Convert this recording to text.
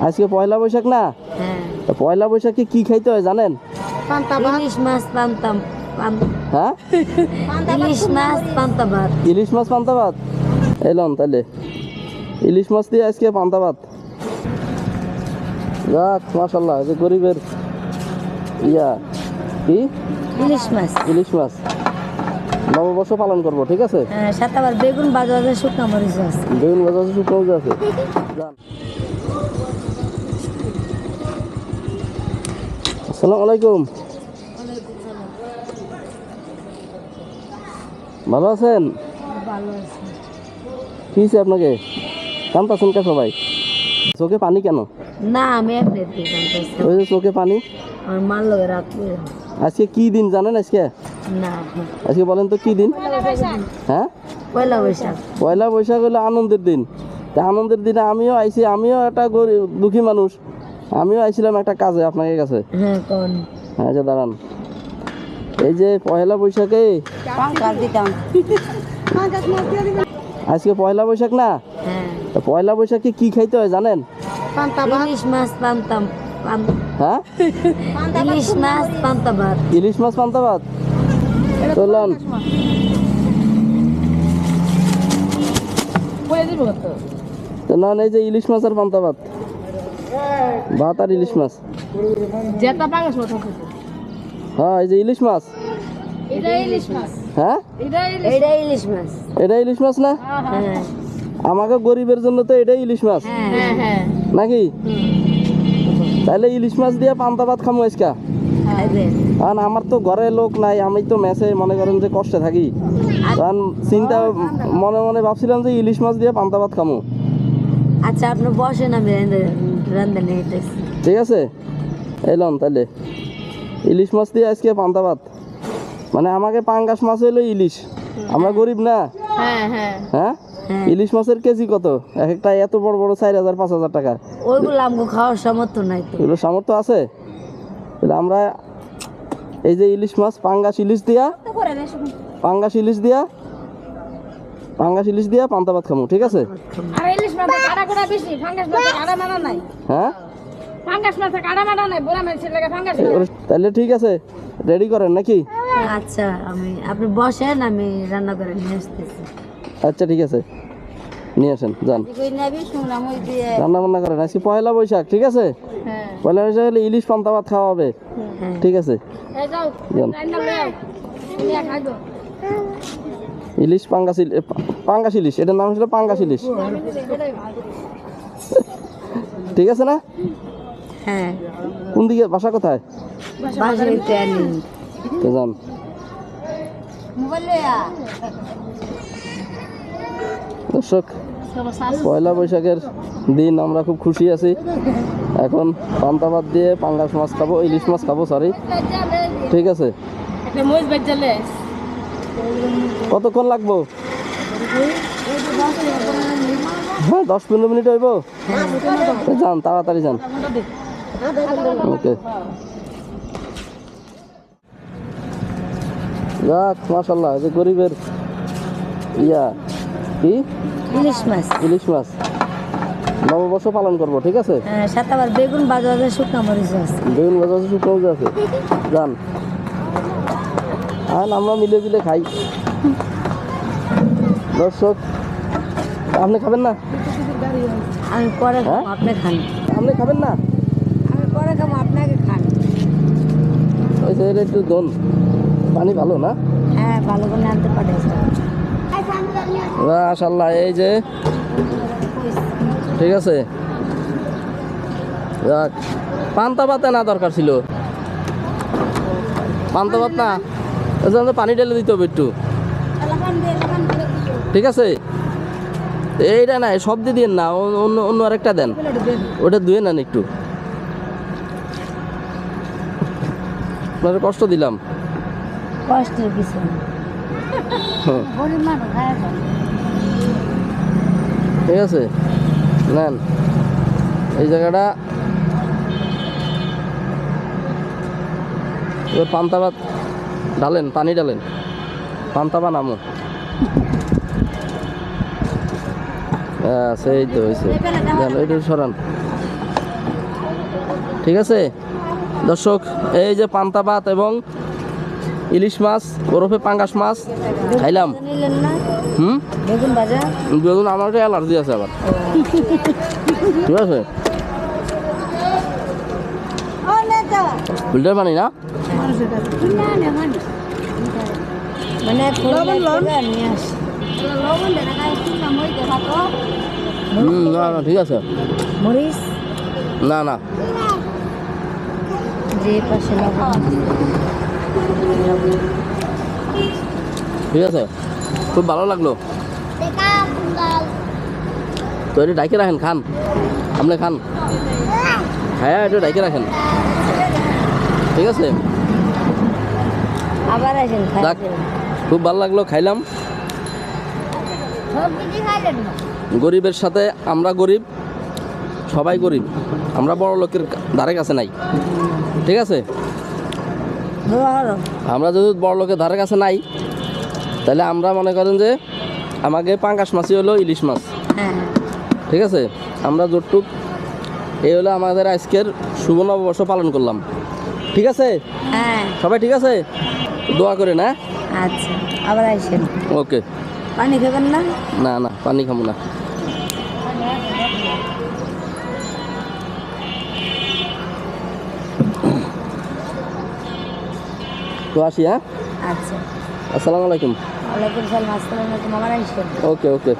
আজকে পয়লা বৈশাখ না? হ্যাঁ। পয়লা বৈশাখে কি খাইতে হয় জানেন? ইলিশ মাছ পান্তা পান- হ্যাঁ? ইলিশ মাছ পান্তা ভাত। ইলিশ মাছ পান্তা ভাত? এলাম তাহলে ইলিশ মাছ দিয়ে আজকে পান্তা ভাত। যাক যে গরিবের ইয়া। কি? ইলিশ মাছ। ইলিশ মাছ। নববর্ষ পালন করব ঠিক আছে? হ্যাঁ আবার বেগুন বাজারে শুকনো মরিচ আছে। বেগুন ভাজা আছে শুকনো ভাজা আছে। যান। আসসালামু আলাইকুম। ভালো আছেন? কি হয়েছে আপনাকে? কান্তাছেন কে সবাই? চোখে পানি কেন? না আমি ওই যে চোখে পানি? আমার লগে রাখবে আজকে কি দিন জানেন আজকে? না। আজকে বলেন তো কি দিন? হ্যাঁ? পয়লা বৈশাখ। পয়লা বৈশাখ হলো আনন্দের দিন। তা আনন্দের দিনে আমিও আইছি আমিও একটা গরিব দুঃখী মানুষ। আমিও আইছিলাম একটা কাজে আপনাদের কাছে। হ্যাঁ কোন? হ্যাঁ দাঁড়ান। এই যে পয়লা বৈশাখে আজকে পয়লা বৈশাখ না? হ্যাঁ। পয়লা বৈশাখে কি খাইতে হয় জানেন? ইলিশ মাছ পান্তা হ্যাঁ? ইলিশ মাছ পান্তা ভাত। ইলিশ মাছ পান্তা ভাত? তো লন। তো লন এই যে ইলিশ মাছ আর পান্তা ভাত। ভাত আর ইলিশ মাছ। যেটা পাঙ্গাস মাছ হ্যাঁ এই যে ইলিশ মাছ। এটা ইলিশ মাছ। হ্যাঁ? এটা ইলিশ মাছ। এটা ইলিশ মাছ। না? হ্যাঁ আমাকে গরিবের জন্য তো এটাই ইলিশ মাছ। হ্যাঁ। হ্যাঁ নাকি? তাহলে ইলিশ মাছ দিয়ে পান্তা ভাত খামো আজকা। কারণ আমার তো ঘরে লোক নাই আমি তো মেসে মনে করেন যে কষ্টে থাকি। কারণ চিন্তা মনে মনে ভাবছিলাম যে ইলিশ মাছ দিয়ে পান্তা ভাত খামো। আচ্ছা আপনি বসেন আমি ঠিক আছে? এলাম তাহলে ইলিশ মাছ দিয়ে আজকে পান্তা ভাত। মানে আমাকে পাঙ্গাস মাছ হলো ইলিশ। আমরা গরিব না? হ্যাঁ হ্যাঁ। হ্যাঁ? হ্যাঁ। ইলিশ মাছের কেজি কত? এক একটা এত বড় বড় চার হাজার পাঁচ হাজার টাকা। ওইগুলো আমগো খাওয়ার সামর্থ্য নাই এগুলো সামর্থ্য আছে? তাহলে আমরা এই যে ইলিশ মাছ পাঙ্গাস ইলিশ দিয়া পাঙ্গাস ইলিশ দিয়া পাঙ্গাস ইলিশ দিয়া পান্তা ভাত খামো ঠিক আছে? মাছের কাটা কোটা বেশি ফাঙ্গাস মাছের কাটা মানা নাই। হ্যাঁ? ফাঙ্গাস মাছের কাটা মানা নাই বুড়া মাছের লাগে ফাঙ্গাস তাহলে ঠিক আছে রেডি করেন নাকি? আচ্ছা আমি আপনি বসেন আমি রান্না করে নিয়ে আসতেছি। আচ্ছা ঠিক আছে নিয়ে আসেন যান। রান্না বান্না করেন আজকে পয়লা বৈশাখ ঠিক আছে? হ্যাঁ। পয়লা বৈশাখ হলে ইলিশ পান্তা ভাত খাওয়া হবে হ্যাঁ। ঠিক আছে? যান। ইলিশ পাঙ্গাস পাঙ্গাস ইলিশ। এটার নাম ছিল পাঙ্গাস ইলিশ। ঠিক আছে না? হ্যাঁ। কোন দিকে? বাসা কোথায়? তো যান। দর্শক পয়লা বৈশাখের দিন আমরা খুব খুশি আছি। এখন পান্তা ভাত দিয়ে পাঙ্গাস মাছ খাব ইলিশ মাছ খাব সরি ঠিক আছে। কতক্ষণ লাগবো? হ্যাঁ দশ পনেরো মিনিট হইব। যান তাড়াতাড়ি যান। ওকে। যাক মাসাল্লাহ যে গরিবের ইয়া কি? ইলিশ মাছ। ইলিশ মাছ। নববর্ষ পালন করব ঠিক আছে? হ্যাঁ সাথে আবার বেগুন বাজারে শুকনো মরিচ আছে। বেগুন আছে শুকনো ভাজা আছে। যান। আর আমরা মিলে মিলে খাই। দর্শক আপনি খাবেন না? আমি পরে খাব, হ্যাঁ? আপনি খান। আপনি খাবেন না? আমি পরে খাব আপনাকে খান। ওই একটু দন পানি ভালো না? হ্যাঁ ভালো করে আনতে পারে। মাশাল্লাহ এই যে। ঠিক আছে? যাক পান্তা ভাতে না দরকার ছিল? পান্তা ভাত না? জন্য পানি ঢেলে দিতে হবে একটু। ঠিক আছে? এইটা না সব দিয়ে দিন না অন্য- অন্য অন্য আরেকটা দেন। ওটা ধুয়ে নেন একটু। আপনার কষ্ট দিলাম। কষ্টের কিছু মানুষ খায় না। ঠিক আছে? নেন। এই জায়গাটা। পান্তা ভাত ডালেন পানি ডালেন। পান্তা বা নামো সেই তো হয়েছে ওইটা সরান। ঠিক আছে? দর্শক এই যে পান্তা ভাত এবং ইলিশ মাছ ওরফে পাঙ্গাস মাছ খাইলাম। হুম? বেগুন আমার একটা অ্যালার্জি আছে আবার। ঠিক আছে ফিল্টার পানি না মানে লবণ নিয়ে আসি লবণ দেনা খাই কিনা মই দেখা তো হুম না না ঠিক আছে। না না। ঠিক আছে। খুব ভালো লাগল। তো এটা ডাইকে রাখেন খান। আপনি খান। হ্যাঁ এটা ডাইকে রাখেন। ঠিক আছে? আবার আসেন খুব ভালো লাগল খাইলাম। গরিবের সাথে আমরা গরিব সবাই গরিব। আমরা বড় লোকের ধারে কাছে নাই। ঠিক আছে? আমরা যদি বড় লোকের ধারে কাছে নাই তাহলে আমরা মনে করেন যে আমাকে পাঙ্কাশ মাছই হলো ইলিশ মাছ। হ্যাঁ। ঠিক আছে? আমরা যতটুক এই হলো আমাদের আজকের শুভ নববর্ষ পালন করলাম। ঠিক আছে? হ্যাঁ। সবাই ঠিক আছে? দোয়া করে না আচ্ছা আবার আসেন। ওকে। পানি খাবেন না? না না পানি খাব না। তো আসি হ্যাঁ? আচ্ছা। আসসালামু আলাইকুম। ওয়ালাইকুম সালাম আসসালামু আলাইকুম আবার আসেন। ওকে ওকে।